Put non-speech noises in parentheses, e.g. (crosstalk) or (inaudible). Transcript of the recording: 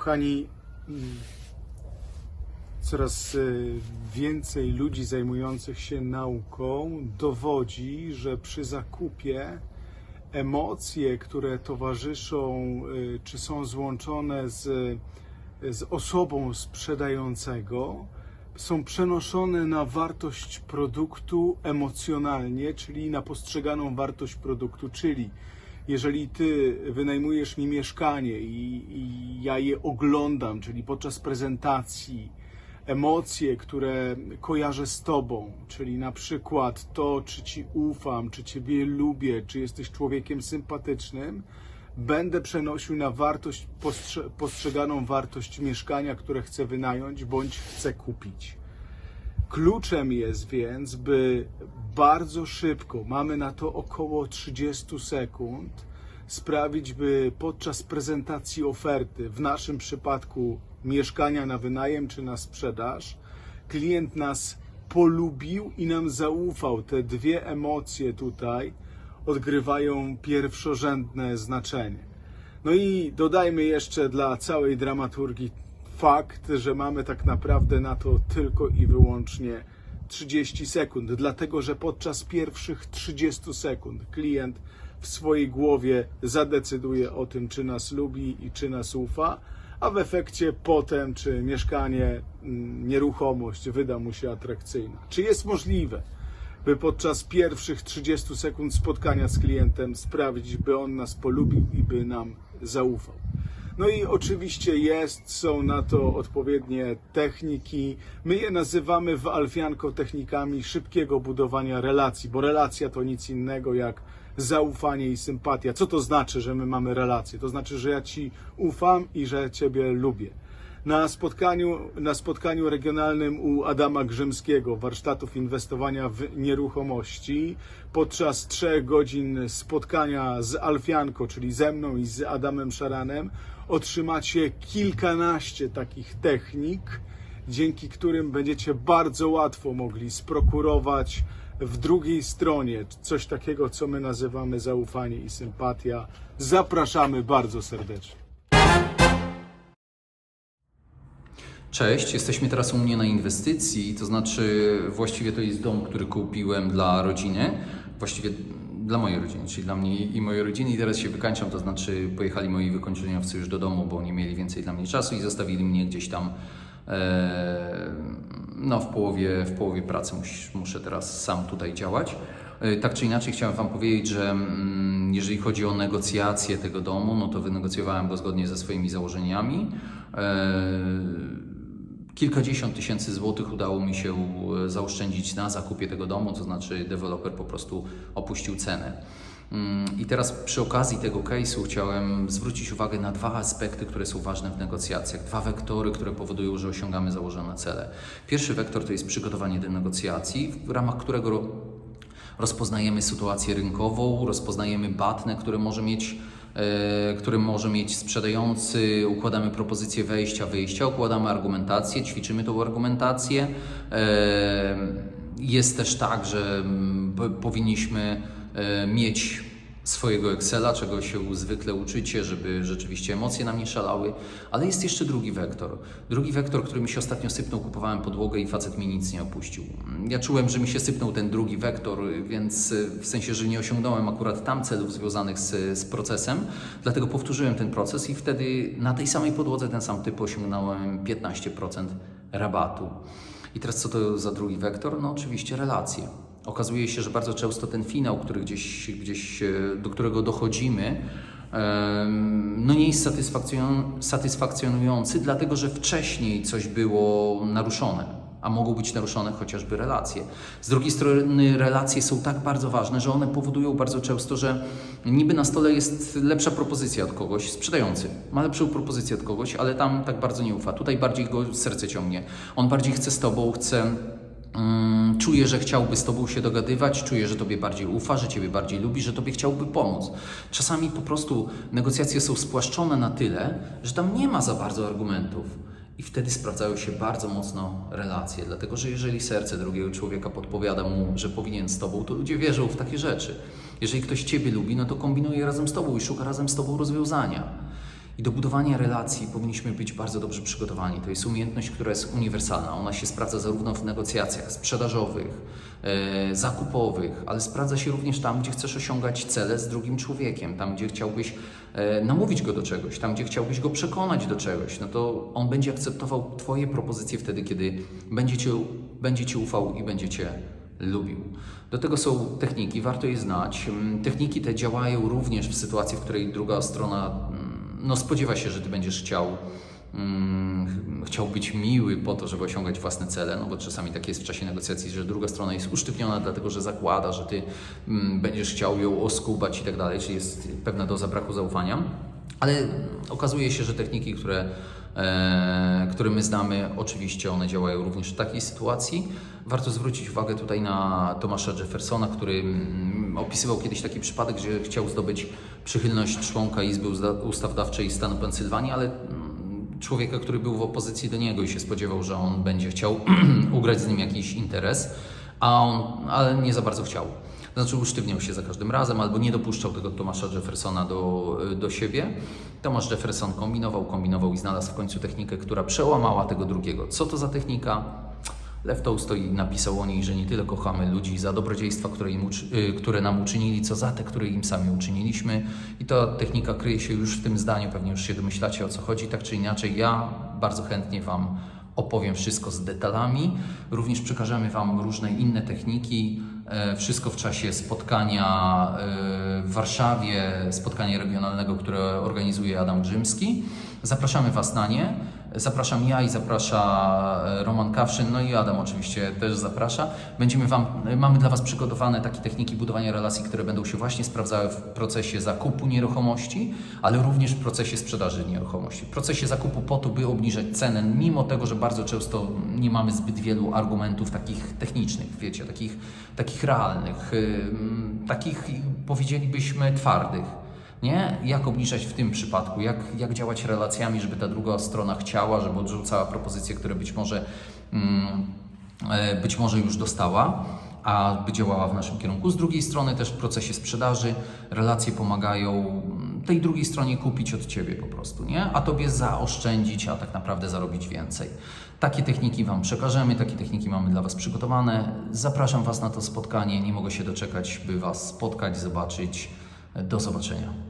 Kochani, mm, coraz y, więcej ludzi zajmujących się nauką dowodzi, że przy zakupie emocje, które towarzyszą y, czy są złączone z, z osobą sprzedającego, są przenoszone na wartość produktu emocjonalnie, czyli na postrzeganą wartość produktu, czyli jeżeli ty wynajmujesz mi mieszkanie i, i ja je oglądam, czyli podczas prezentacji, emocje, które kojarzę z tobą, czyli na przykład to, czy ci ufam, czy ciebie lubię, czy jesteś człowiekiem sympatycznym, będę przenosił na wartość, postrze- postrzeganą wartość mieszkania, które chcę wynająć bądź chcę kupić. Kluczem jest więc, by bardzo szybko, mamy na to około 30 sekund, sprawić, by podczas prezentacji oferty, w naszym przypadku mieszkania na wynajem czy na sprzedaż, klient nas polubił i nam zaufał. Te dwie emocje tutaj odgrywają pierwszorzędne znaczenie. No i dodajmy jeszcze dla całej dramaturgii fakt, że mamy tak naprawdę na to tylko i wyłącznie 30 sekund, dlatego że podczas pierwszych 30 sekund klient w swojej głowie zadecyduje o tym, czy nas lubi i czy nas ufa, a w efekcie potem, czy mieszkanie, mm, nieruchomość wyda mu się atrakcyjna. Czy jest możliwe, by podczas pierwszych 30 sekund spotkania z klientem sprawić, by on nas polubił i by nam zaufał? No i oczywiście jest, są na to odpowiednie techniki. My je nazywamy w Alfianko technikami szybkiego budowania relacji, bo relacja to nic innego jak zaufanie i sympatia. Co to znaczy, że my mamy relacje? To znaczy, że ja Ci ufam i że Ciebie lubię. Na spotkaniu, na spotkaniu regionalnym u Adama Grzymskiego, warsztatów inwestowania w nieruchomości, podczas trzech godzin spotkania z Alfianko, czyli ze mną i z Adamem Szaranem, otrzymacie kilkanaście takich technik, dzięki którym będziecie bardzo łatwo mogli sprokurować w drugiej stronie coś takiego, co my nazywamy zaufanie i sympatia. Zapraszamy bardzo serdecznie. Cześć, jesteśmy teraz u mnie na inwestycji, to znaczy właściwie to jest dom, który kupiłem dla rodziny, właściwie dla mojej rodziny, czyli dla mnie i mojej rodziny i teraz się wykańczam, to znaczy pojechali moi wykończeniowcy już do domu, bo nie mieli więcej dla mnie czasu i zostawili mnie gdzieś tam e, no, w, połowie, w połowie pracy mus, muszę teraz sam tutaj działać. E, Tak czy inaczej chciałem Wam powiedzieć, że mm, jeżeli chodzi o negocjacje tego domu, no to wynegocjowałem go zgodnie ze swoimi założeniami. Kilkadziesiąt tysięcy złotych udało mi się e, zaoszczędzić na zakupie tego domu, to znaczy deweloper po prostu opuścił cenę. Mm, I teraz przy okazji tego case'u chciałem zwrócić uwagę na dwa aspekty, które są ważne w negocjacjach, dwa wektory, które powodują, że osiągamy założone cele. Pierwszy wektor to jest przygotowanie do negocjacji, w ramach którego ro- rozpoznajemy sytuację rynkową, rozpoznajemy batnę, które może mieć, który może mieć sprzedający, układamy propozycję wejścia, wyjścia, układamy argumentację, ćwiczymy tą argumentację. E, jest też tak, że mm, powinniśmy e, mieć swojego Excela, czego się zwykle uczycie, żeby rzeczywiście emocje nam nie szalały, ale jest jeszcze drugi wektor. Drugi wektor, który mi się ostatnio sypnął, kupowałem podłogę i facet mi nic nie opuścił. Ja czułem, że mi się sypnął ten drugi wektor, więc y, w sensie, że nie osiągnąłem akurat tam celów związanych z, z procesem, dlatego powtórzyłem ten proces i wtedy na tej samej podłodze ten sam typ osiągnąłem 15% rabatu. I teraz co to za drugi wektor? No oczywiście relacje. Okazuje się, że bardzo często ten finał, który gdzieś, gdzieś e, do którego dochodzimy, em, no nie jest satysfakcjon- satysfakcjonujący, dlatego że wcześniej coś było naruszone, a mogą być naruszone chociażby relacje. Z drugiej strony relacje są tak bardzo ważne, że one powodują bardzo często, że niby na stole jest lepsza propozycja od kogoś, sprzedający ma lepszą propozycję od kogoś, ale tam tak bardzo nie ufa. Tutaj bardziej go serce ciągnie. On bardziej chce z tobą, chce czuje, że chciałby z Tobą się dogadywać, czuje, że Tobie bardziej ufa, że Ciebie bardziej lubi, że Tobie chciałby pomóc. Czasami po prostu negocjacje są spłaszczone na tyle, że tam nie ma za bardzo argumentów. I wtedy sprawdzają się bardzo mocno relacje, dlatego że jeżeli serce drugiego człowieka podpowiada mu, że powinien z Tobą, to ludzie wierzą w takie rzeczy. Jeżeli ktoś Ciebie lubi, no to kombinuje razem z Tobą i szuka razem z Tobą rozwiązania. I do budowania relacji powinniśmy być bardzo dobrze przygotowani. To jest umiejętność, która jest uniwersalna. Ona się sprawdza zarówno w negocjacjach sprzedażowych, e, zakupowych, ale sprawdza się również tam, gdzie chcesz osiągać cele z drugim człowiekiem, tam, gdzie chciałbyś e, namówić go do czegoś, tam, gdzie chciałbyś go przekonać do czegoś. No to on będzie akceptował Twoje propozycje wtedy, kiedy będzie Cię, będzie ci ufał i będzie Cię lubił. Do tego są techniki, warto je znać. Mm, Techniki te działają również w sytuacji, w której druga strona no, spodziewa się, że ty będziesz chciał, mm, chciał być miły po to, żeby osiągać własne cele, no bo czasami tak jest w czasie negocjacji, że druga strona jest usztywniona, dlatego że zakłada, że ty mm, będziesz chciał ją oskubać i tak dalej, czyli jest pewna doza braku zaufania. Ale okazuje się, że techniki, które, e, które my znamy, oczywiście one działają również w takiej sytuacji. Warto zwrócić uwagę tutaj na Tomasza Jeffersona, który mm, opisywał kiedyś taki przypadek, że chciał zdobyć przychylność członka Izby Ustawodawczej stanu Pensylwanii, ale mm, człowieka, który był w opozycji do niego i się spodziewał, że on będzie chciał (clears throat) ugrać z nim jakiś interes, a on, ale nie za bardzo chciał. Znaczy usztywniał się za każdym razem albo nie dopuszczał tego Tomasza Jeffersona do, do siebie. Tomasz Jefferson kombinował, kombinował i znalazł w końcu technikę, która przełamała tego drugiego. Co to za technika? Lew Tolstoj napisał o niej, że nie tyle kochamy ludzi za dobrodziejstwa, które, im y, które nam uczynili, co za te, które im sami uczyniliśmy. I ta technika kryje się już w tym zdaniu, pewnie już się domyślacie o co chodzi. Tak czy inaczej, ja bardzo chętnie Wam opowiem wszystko z detalami. Również przekażemy Wam różne inne techniki. E, Wszystko w czasie spotkania e, w Warszawie, spotkania regionalnego, które organizuje Adam Grzymski. Zapraszamy Was na nie. Zapraszam ja i zaprasza e, Roman Kawszyn, no i Adam oczywiście też zaprasza. Będziemy wam, mamy dla Was przygotowane takie techniki budowania relacji, które będą się właśnie sprawdzały w procesie zakupu nieruchomości, ale również w procesie sprzedaży nieruchomości. W procesie zakupu po to, by obniżać cenę, mimo tego, że bardzo często nie mamy zbyt wielu argumentów takich technicznych, wiecie, takich, takich realnych, takich powiedzielibyśmy twardych. Nie? Jak obniżać w tym przypadku? Jak, jak działać relacjami, żeby ta druga strona chciała, żeby odrzucała propozycje, które być może, mm, e, być może już dostała, a by działała w naszym kierunku. Z drugiej strony też w procesie sprzedaży relacje pomagają mm, tej drugiej stronie kupić od Ciebie po prostu, nie? A Tobie zaoszczędzić, a tak naprawdę zarobić więcej. Takie techniki Wam przekażemy, takie techniki mamy dla Was przygotowane. Zapraszam Was na to spotkanie. Nie mogę się doczekać, by Was spotkać, zobaczyć. Do zobaczenia.